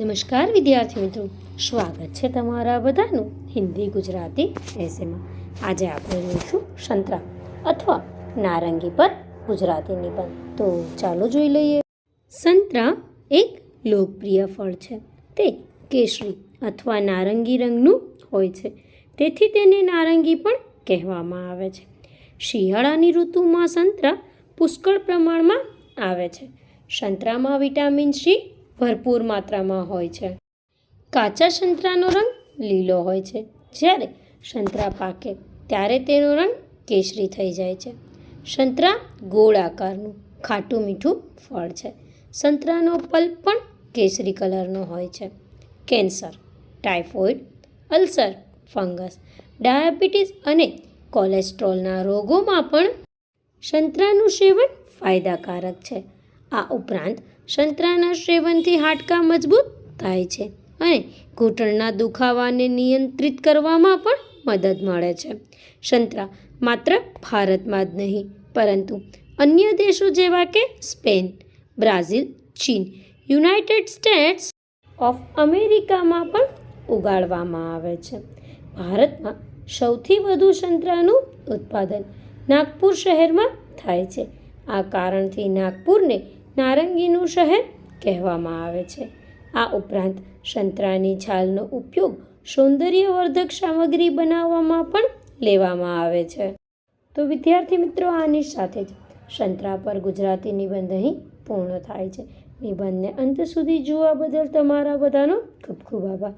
નમસ્કાર વિદ્યાર્થી મિત્રો. સ્વાગત છે તમારા બધાનું હિન્દી ગુજરાતી એસેમાં. આજે આપણે જોઈશું સંતરા અથવા નારંગી પર ગુજરાતી નિબંધ. તો ચાલો જોઈ લઈએ. સંતરા એક લોકપ્રિય ફળ છે. તે કેસરી અથવા નારંગી રંગનું હોય છે. તેથી તેને નારંગી પણ કહેવામાં આવે છે. શિયાળાની ઋતુમાં સંતરા પુષ્કળ પ્રમાણમાં આવે છે. સંતરામાં વિટામિન સી ભરપૂર માત્રામાં હોય છે. કાચા સંતરાનો રંગ લીલો હોય છે. જ્યારે સંતરા પાકે, ત્યારે તેનો રંગ કેસરી થઈ જાય છે. સંતરા ગોળ આકારનું, ખાટું મીઠું ફળ છે. સંતરાનો પલ્પ પણ કેસરી કલરનો હોય છે. Cancer, typhoid, ulcer, fungus, diabetes અને કોલેસ્ટ્રોલના રોગોમાં પણ સંતરાનું સેવન ફાયદાકારક છે. આ ઉપરાંત સંતરાના સેવનથી હાડકાં મજબૂત થાય છે અને ઘૂંટણના દુખાવાને નિયંત્રિત કરવામાં પણ મદદ મળે છે. સંતરા માત્ર ભારતમાં જ નહીં, પરંતુ અન્ય દેશો જેવા કે સ્પેન, બ્રાઝિલ, ચીન, યુનાઇટેડ સ્ટેટ્સ ઓફ અમેરિકામાં પણ ઉગાડવામાં આવે છે. ભારતમાં સૌથી વધુ સંતરાનું ઉત્પાદન નાગપુર શહેરમાં થાય છે. આ કારણથી નાગપુરને નારંગીનું શહેર કહેવામાં આવે છે. આ ઉપરાંત સંતરાની છાલનો ઉપયોગ સૌંદર્યવર્ધક સામગ્રી બનાવવામાં પણ લેવામાં આવે છે. તો વિદ્યાર્થી મિત્રો, આની સાથે જ સંતરા પર ગુજરાતી નિબંધ અહીં પૂર્ણ થાય છે. નિબંધને અંત સુધી જોવા બદલ તમારા બધાનો ખૂબ ખૂબ આભાર.